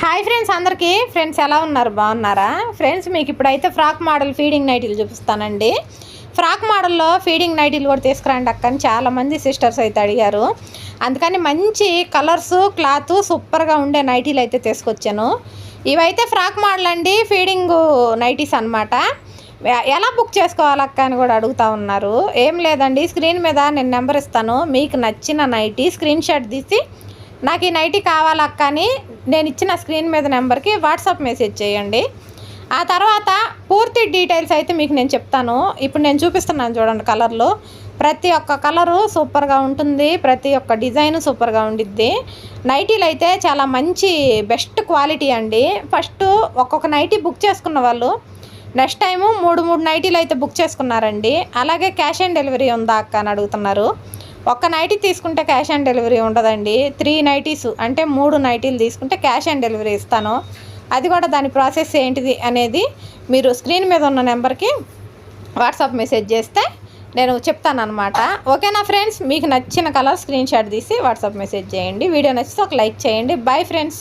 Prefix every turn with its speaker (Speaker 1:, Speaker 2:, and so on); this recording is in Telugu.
Speaker 1: హాయ్ ఫ్రెండ్స్ అందరికీ. ఫ్రెండ్స్ ఎలా ఉన్నారు? బాగున్నారా? ఫ్రెండ్స్ మీకు ఇప్పుడైతే ఫ్రాక్ మోడల్ ఫీడింగ్ నైటీలు చూపిస్తానండి. ఫ్రాక్ మోడల్లో ఫీడింగ్ నైటీలు కూడా తీసుకురండి అక్కని చాలామంది సిస్టర్స్ అయితే అడిగారు. అందుకని మంచి కలర్స్ క్లాత్ సూపర్గా ఉండే నైటీలు అయితే తీసుకొచ్చాను. ఇవైతే ఫ్రాక్ మోడల్ అండి ఫీడింగ్ నైటీస్ అనమాట ఎలా బుక్ చేసుకోవాలక్క అని కూడా అడుగుతా ఉన్నారు. ఏం లేదండి స్క్రీన్ మీద నేను నెంబర్ ఇస్తాను. మీకు నచ్చిన నైటీ స్క్రీన్ షాట్ తీసి నాకు ఈ నైటీ కావాలక్క అని నేను ఇచ్చిన స్క్రీన్ మీద నెంబర్కి వాట్సాప్ మెసేజ్ చేయండి. ఆ తర్వాత పూర్తి డీటెయిల్స్ అయితే మీకు నేను చెప్తాను. ఇప్పుడు నేను చూపిస్తున్నాను చూడండి కలర్లు. ప్రతి ఒక్క కలరు సూపర్గా ఉంటుంది. ప్రతి ఒక్క డిజైన్ సూపర్గా ఉండిద్ది. నైటీలు అయితే చాలా మంచి బెస్ట్ క్వాలిటీ అండి. ఫస్ట్ ఒక్కొక్క నైటీ బుక్ చేసుకున్న వాళ్ళు నెక్స్ట్ టైము మూడు మూడు నైటీలు అయితే బుక్ చేసుకున్నారండి. అలాగే క్యాష్ ఆన్ డెలివరీ ఉందా అక్క అని అడుగుతున్నారు. ఒక్క నైటీ తీసుకుంటే క్యాష్ ఆన్ డెలివరీ ఉండదండి. త్రీ నైటీస్ అంటే మూడు నైటీలు తీసుకుంటే క్యాష్ ఆన్ డెలివరీ ఇస్తాను. అది కూడా దాని ప్రాసెస్ ఏంటిది అనేది మీరు స్క్రీన్ మీద ఉన్న నెంబర్కి వాట్సాప్ మెసేజ్ చేస్తే నేను చెప్తానమాట ఓకేనా ఫ్రెండ్స్? మీకు నచ్చిన కలర్ స్క్రీన్ షాట్ తీసి వాట్సాప్ మెసేజ్ చేయండి. వీడియో నచ్చితే ఒక లైక్ చేయండి. Bye friends!